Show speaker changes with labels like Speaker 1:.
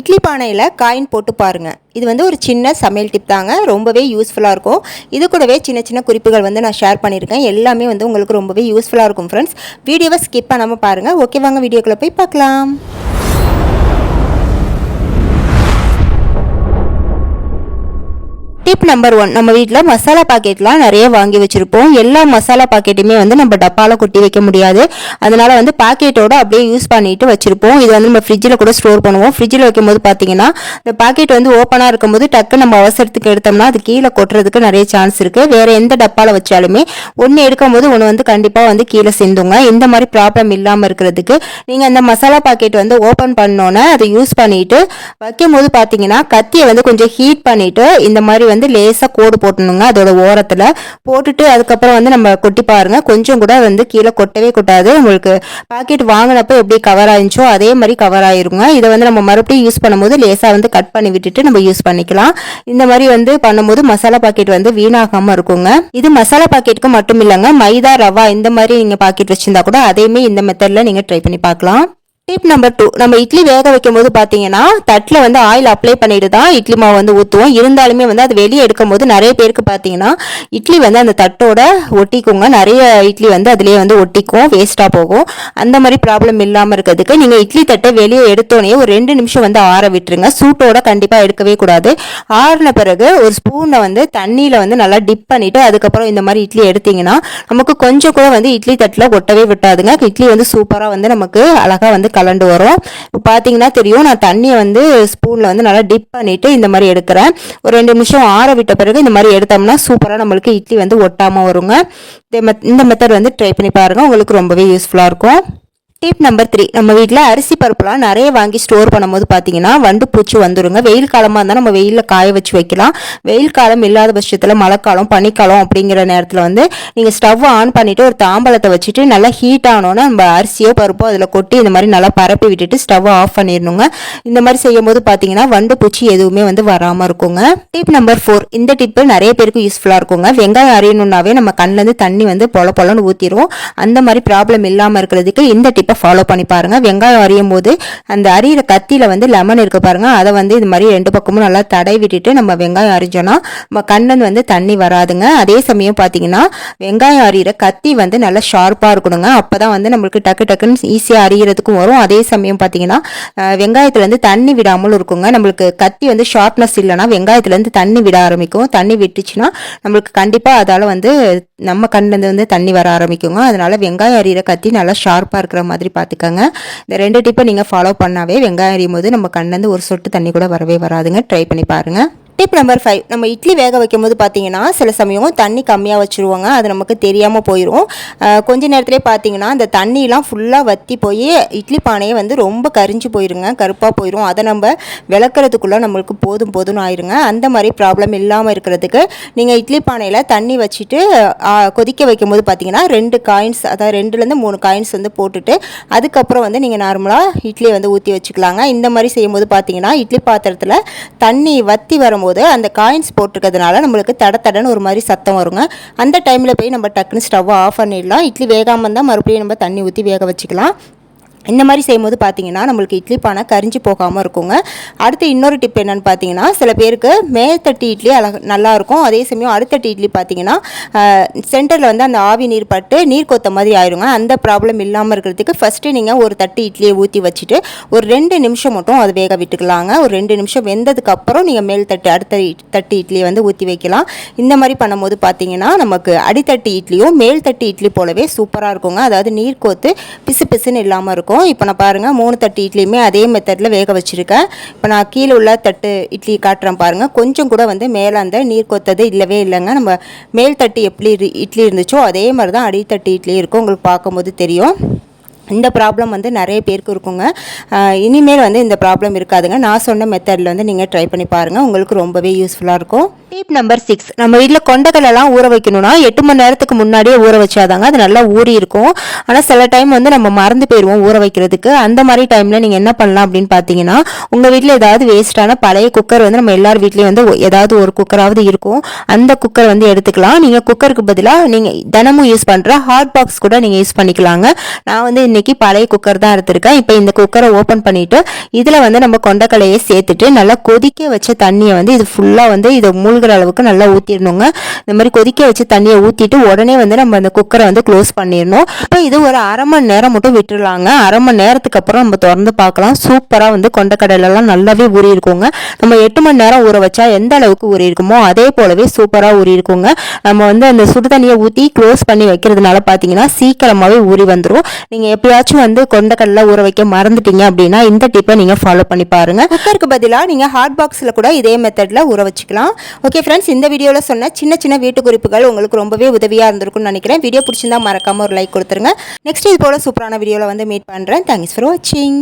Speaker 1: இட்லி பானையில் காயின் போட்டு பாருங்கள் இது வந்து ஒரு சின்ன சமையல் டிப் தாங்க. ரொம்பவே யூஸ்ஃபுல்லாக இருக்கும். இது கூடவே சின்ன சின்ன குறிப்புகள் வந்து நான் ஷேர் பண்ணியிருக்கேன். எல்லாமே வந்து உங்களுக்கு ரொம்பவே யூஸ்ஃபுல்லாக இருக்கும் ஃப்ரெண்ட்ஸ் வீடியோவை ஸ்கிப் பண்ணாமல் பாருங்கள் ஓகே வாங்க வீடியோக்குள்ளே போய் பார்க்கலாம். டிப் நம்பர் ஒன் நம்ம வீட்டில் மசாலா பாக்கெட்லாம் நிறைய வாங்கி வச்சுருப்போம். எல்லா மசாலா பாக்கெட்டுமே வந்து நம்ம டப்பாவில் கொட்டி வைக்க முடியாது. அதனால வந்து பாக்கெட்டோட அப்படியே யூஸ் பண்ணிட்டு வச்சுருப்போம். இது வந்து நம்ம ஃப்ரிட்ஜில் கூட ஸ்டோர் பண்ணுவோம். ஃப்ரிட்ஜில் வைக்கும்போது பார்த்தீங்கன்னா இந்த பாக்கெட் வந்து ஓப்பனாக இருக்கும்போது டக்கு நம்ம அவசரத்துக்கு எடுத்தோம்னா அது கீழே கொட்டுறதுக்கு நிறைய சான்ஸ் இருக்குது வேறு எந்த டப்பாவில் வச்சாலுமே ஒன்று எடுக்கும்போது ஒன்று வந்து கண்டிப்பாக வந்து கீழே சேர்ந்துங்க இந்த மாதிரி ப்ராப்ளம் இல்லாமல் இருக்கிறதுக்கு நீங்கள் அந்த மசாலா பாக்கெட் வந்து ஓப்பன் பண்ணோன்னே அதை யூஸ் பண்ணிட்டு வைக்கும்போது பார்த்தீங்கன்னா கத்தியை வந்து கொஞ்சம் ஹீட் பண்ணிட்டு இந்த மாதிரி வந்து வந்து லேசாக கோடு போட்டணுங்க அதோட ஓரத்தில். போட்டுட்டு அதுக்கப்புறம் வந்து நம்ம கொட்டி பாருங்க. கொஞ்சம் கூட வந்து கீழே கொட்டவே கொட்டாது. உங்களுக்கு பாக்கெட் வாங்கினப்போ எப்படி கவர் ஆயிருச்சோ அதே மாதிரி கவர் ஆயிருங்க. இதை வந்து நம்ம மறுபடியும் யூஸ் பண்ணும்போது லேசாக வந்து கட் பண்ணி விட்டுட்டு நம்ம யூஸ் பண்ணிக்கலாம். இந்த மாதிரி வந்து பண்ணும்போது மசாலா பாக்கெட் வந்து வீணாகாமல் இருக்குங்க. இது மசாலா பாக்கெட்டுக்கு மட்டும் இல்லைங்க. மைதா ரவா இந்த மாதிரி நீங்கள் பாக்கெட் வச்சிருந்தா கூட அதையுமே இந்த மெத்தடில் நீங்கள் ட்ரை பண்ணி பார்க்கலாம். டிப் நம்பர் டூ நம்ம இட்லி வேக வைக்கும் போது பார்த்தீங்கன்னா தட்டில் வந்து ஆயில் அப்ளை பண்ணிட்டு தான் இட்லி மாவு வந்து ஊற்றுவோம் இருந்தாலுமே வந்து அது வெளியே எடுக்கும் போது நிறைய பேருக்கு பார்த்தீங்கன்னா இட்லி வந்து அந்த தட்டோட ஒட்டிக்குங்க. நிறைய இட்லி வந்து அதுலேயே வந்து ஒட்டிக்கும் வேஸ்ட்டாக போகும். அந்த மாதிரி ப்ராப்ளம் இல்லாமல் இருக்கிறதுக்கு நீங்கள் இட்லி தட்டை வெளியே எடுத்தோடனே ஒரு ரெண்டு நிமிஷம் வந்து ஆற விட்டுருங்க. சூட்டோட கண்டிப்பாக எடுக்கவே கூடாது. ஆறின பிறகு ஒரு ஸ்பூனை வந்து தண்ணியில் வந்து நல்லா டிப் பண்ணிவிட்டு அதுக்கப்புறம் இந்த மாதிரி இட்லி எடுத்தீங்கன்னா நமக்கு கொஞ்சம் கூட வந்து இட்லி தட்டில் ஒட்டவே விட்டாதுங்க இட்லி வந்து சூப்பராக வந்து நமக்கு அழகாக வந்து கலண்டு வரும். இப்போ பார்த்தீங்கன்னா தெரியும் நான் தண்ணியை வந்து ஸ்பூனில் வந்து நல்லா டிப் பண்ணிவிட்டு இந்த மாதிரி எடுக்கிறேன். ஒரு ரெண்டு நிமிஷம் ஆற விட்ட பிறகு இந்த மாதிரி எடுத்தோம்னா சூப்பராக நம்மளுக்கு இட்லி வந்து ஒட்டாமல் வருங்க. இந்த இந்த மெத்தட் வந்து ட்ரை பண்ணி பாருங்கள் உங்களுக்கு ரொம்பவே யூஸ்ஃபுல்லாக இருக்கும். டிப் நம்பர் த்ரீ நம்ம வீட்டில் அரிசி பருப்புலாம் நிறைய வாங்கி ஸ்டோர் பண்ணும்போது பார்த்தீங்கன்னா வண்டு பூச்சி வந்துடுங்க வெயில் காலமாக இருந்தால் நம்ம வெயிலில் காய வச்சு வைக்கலாம். வெயில் காலம் இல்லாத பட்சத்தில் மழைக்காலம் பனிக்காலம் அப்படிங்கிற நேரத்தில் வந்து நீங்கள் ஸ்டவ் ஆன் பண்ணிவிட்டு ஒரு தாம்பலத்தை வச்சுட்டு நல்லா ஹீட் ஆனோன்னா நம்ம அரிசியோ பருப்போ அதில் கொட்டி இந்த மாதிரி நல்லா பரப்பி விட்டுட்டு ஸ்டவ் ஆஃப் பண்ணிடணுங்க. இந்த மாதிரி செய்யும்போது பார்த்தீங்கன்னா வண்டு பூச்சி எதுவுமே வந்து வராமல் இருக்குங்க. டிப் நம்பர் ஃபோர் இந்த டிப்பு நிறைய பேருக்கு யூஸ்ஃபுல்லாக இருக்குங்க. வெங்காயம் அறியணுன்னாவே நம்ம கண்ணிலேருந்து தண்ணி வந்து பொல பொலன்னு ஊற்றிடும் அந்த மாதிரி ப்ராப்ளம் இல்லாமல் இருக்கிறதுக்கு இந்த கண்டிப்பாக ஃபாலோ பண்ணி பாருங்கள் வெங்காயம் அறியும் போது அந்த அரியிற கத்தியில் வந்து லெமன் இருக்குது பாருங்கள் அதை வந்து இது மாதிரி ரெண்டு பக்கமும் நல்லா தடை விட்டுட்டு நம்ம வெங்காயம் அரிஞ்சோன்னா நம்ம கண்ணன் வந்து தண்ணி வராதுங்க. அதே சமயம் பார்த்தீங்கன்னா வெங்காயம் அரியிற கத்தி வந்து நல்லா ஷார்ப்பாக இருக்கணுங்க. அப்போ தான் வந்து நம்மளுக்கு டக்கு டக்குன்னு ஈஸியாக அறியறதுக்கும் வரும். அதே சமயம் பார்த்தீங்கன்னா வெங்காயத்துலேருந்து தண்ணி விடாமலும் இருக்குங்க. நம்மளுக்கு கத்தி வந்து ஷார்ப்னஸ் இல்லைன்னா வெங்காயத்துலேருந்து தண்ணி விட ஆரம்பிக்கும். தண்ணி விட்டுச்சுன்னா நம்மளுக்கு கண்டிப்பாக அதால் வந்து நம்ம கண்ணிலேருந்து வந்து தண்ணி வர ஆரம்பிக்குங்க. அதனால வெங்காயம் அரியிற கத்தி நல்லா ஷார்ப்பாக இருக்கிற மாதிரி பார்த்துக்கோங்க. இந்த ரெண்டு டிப்பை நீங்கள் ஃபாலோ பண்ணாவே வெங்காயம் அறியும் போது நம்ம கண்ணிலேருந்து ஒரு சொட்டு தண்ணி கூட வரவே வராதுங்க. ட்ரை பண்ணி பாருங்கள் டிப் நம்பர் ஃபைவ் நம்ம இட்லி வேக வைக்கும் போது பார்த்தீங்கன்னா சில சமயம் தண்ணி கம்மியாக வச்சுருவாங்க. அது நமக்கு தெரியாமல் போயிடும் கொஞ்ச நேரத்திலே பார்த்தீங்கன்னா அந்த தண்ணியெலாம் ஃபுல்லாக வற்றி போய் இட்லி பானையை வந்து ரொம்ப கரிஞ்சு போயிருங்க. கருப்பாக போயிடும் அதை நம்ம விளக்குறதுக்குள்ளே நம்மளுக்கு போதும் போதும்னு ஆயிருங்க. அந்த மாதிரி ப்ராப்ளம் இல்லாமல் இருக்கிறதுக்கு நீங்கள் இட்லி பானையில் தண்ணி வச்சுட்டு கொதிக்க வைக்கும் போது பார்த்தீங்கன்னா ரெண்டு காயின்ஸ் அதாவது ரெண்டுலேருந்து மூணு காயின்ஸ் வந்து போட்டுட்டு அதுக்கப்புறம் வந்து நீங்கள் நார்மலாக இட்லியை வந்து ஊற்றி வச்சுக்கலாங்க. இந்த மாதிரி செய்யும்போது பார்த்தீங்கன்னா இட்லி பாத்திரத்தில் தண்ணி வற்றி வரும்போது அந்த காயின்ஸ் போட்டிருக்கிறதுனால நம்மளுக்கு தட தடன்னு ஒரு மாதிரி சத்தம் வருங்க. அந்த டைமில் போய் நம்ம டக்குன்னு ஸ்டவ்வை ஆஃப் பண்ணிடலாம். இட்லி வேகாமல் இருந்தால் மறுபடியும் நம்ம தண்ணி ஊற்றி வேக வச்சுக்கலாம். இந்த மாதிரி செய்யும்போது பார்த்தீங்கன்னா நம்மளுக்கு இட்லி பானை கரிஞ்சு போகாமல் இருக்குங்க. அடுத்து இன்னொரு டிப் என்னென்னு பார்த்தீங்கன்னா சில பேருக்கு மேத்தட்டி இட்லி அழக நல்லாயிருக்கும் அதே சமயம் அடுத்தட்டி இட்லி பார்த்தீங்கன்னா சென்டரில் வந்து அந்த ஆவி நீர் பட்டு நீர் கொத்த மாதிரி ஆயிருங்க. அந்த ப்ராப்ளம் இல்லாமல் இருக்கிறதுக்கு ஃபஸ்ட்டு நீங்கள் ஒரு தட்டு இட்லியை ஊற்றி வச்சுட்டு ஒரு ரெண்டு நிமிஷம் மட்டும் அதை வேக விட்டுக்கலாங்க. ஒரு ரெண்டு நிமிஷம் வெந்ததுக்கப்புறம் நீங்கள் மேல் தட்டு அடுத்த இட்- தட்டு இட்லியை வந்து ஊற்றி வைக்கலாம். இந்த மாதிரி பண்ணும்போது பார்த்தீங்கன்னா நமக்கு அடித்தட்டு இட்லியும் மேல் தட்டு இட்லி போலவே சூப்பராக இருக்குங்க. அதாவது நீர் கோத்து பிசு பிசுன்னு இல்லாமல் இருக்கும். இப்போ நான் பாருங்கள் மூணு தட்டு இட்லியுமே அதே மெத்தடில் வேக வச்சுருக்கேன். இப்போ நான் கீழே உள்ள தட்டு இட்லி காட்டுறேன் பாருங்கள் கொஞ்சம் கூட வந்து மேலே அந்த நீர் கொத்தது இல்லவே இல்லைங்க. நம்ம மேல் தட்டு எப்படி இரு- இட்லி இருந்துச்சோ அதே மாதிரி தான் அடித்தட்டு இட்லி இருக்கும். உங்களுக்கு பார்க்கும்போது தெரியும். இந்த ப்ராப்ளம் வந்து நிறைய பேருக்கு இருக்குங்க. இனிமேல் வந்து இந்த ப்ராப்ளம் இருக்காதுங்க. நான் சொன்ன மெத்தடில் வந்து நீங்கள் ட்ரை பண்ணி பாருங்கள் உங்களுக்கு ரொம்பவே யூஸ்ஃபுல்லாக இருக்கும். டிப் நம்பர் சிக்ஸ் நம்ம வீட்டில் கொண்டக்கடலாம் ஊற வைக்கணும்னா எட்டு மணி நேரத்துக்கு முன்னாடியே ஊற வச்சாதாங்க அது நல்லா ஊறி இருக்கும். ஆனால் சில டைம் வந்து நம்ம மறந்து போயிடுவோம் ஊற வைக்கிறதுக்கு. அந்த மாதிரி டைமில் நீங்கள் என்ன பண்ணலாம் அப்படின்னு பார்த்தீங்கன்னா உங்கள் வீட்டில் ஏதாவது வேஸ்ட்டான பழைய குக்கர் வந்து நம்ம எல்லார் வீட்லேயும் வந்து ஏதாவது ஒரு குக்கராவது இருக்கும். அந்த குக்கர் வந்து எடுத்துக்கலாம். நீங்கள் குக்கருக்கு பதிலாக நீங்கள் தினமும் யூஸ் பண்ணுற ஹாட் பாக்ஸ் கூட நீங்கள் யூஸ் பண்ணிக்கலாங்க. நான் வந்து இன்னைக்கு பழைய குக்கர் தான் எடுத்திருக்கேன். இப்போ இந்த குக்கரை ஓப்பன் பண்ணிட்டு இதில் வந்து நம்ம கொண்டக்கடலையை சேர்த்துட்டு நல்லா கொதிக்க வச்ச தண்ணியை வந்து இது ஃபுல்லாக வந்து இதை மூழ்கிற அளவுக்கு நல்லா ஊற்றிடணுங்க இந்த மாதிரி கொதிக்க வச்ச தண்ணியை ஊற்றிட்டு உடனே வந்து நம்ம அந்த குக்கரை வந்து க்ளோஸ் பண்ணிடணும். இப்போ இது ஒரு அரை மணி நேரம் மட்டும் விட்டுறலாங்க அரை மணி நேரத்துக்கு அப்புறம் நம்ம திறந்து பார்க்கலாம். சூப்பராக வந்து கொண்டக்கடலைலாம் நல்லாவே ஊறி இருக்குங்க. நம்ம எட்டு மணி நேரம் ஊற வச்சா எந்த அளவுக்கு ஊறி இருக்குமோ அதே போலவே சூப்பராக ஊறி இருக்குங்க. நம்ம வந்து அந்த சுடு தண்ணியை ஊற்றி க்ளோஸ் பண்ணி வைக்கிறதுனால பார்த்தீங்கன்னா சீக்கிரமாகவே ஊறி வந்துடும் நீங்கள் எப்பயாச்சும் வந்து கொண்டக்கடலை ஊற வைக்க மறந்துட்டீங்க அப்படின்னா இந்த டிப்பை நீங்கள் ஃபாலோ பண்ணி பாருங்க. குக்கருக்கு பதிலாக நீங்கள் ஹாட் பாக்ஸில் கூட இதே மெத்தடில் ஊற வச்சுக்கலாம். ஓகே ஃப்ரெண்ட்ஸ் இந்த வீடியோவில் சொன்ன சின்ன சின்ன வீட்டு குறிப்புகள் உங்களுக்கு ரொம்பவே உதவியாக இருந்திருக்கும்னு நினைக்கிறேன். வீடியோ பிடிச்சிருந்தா மறக்காமல் ஒரு லைக் கொடுத்துருங்க. நெக்ஸ்ட் இது போல சூப்பரான வீடியோவில் வந்து மீட் பண்ணுறேன் தேங்க்ஸ் ஃபார் வாட்சிங்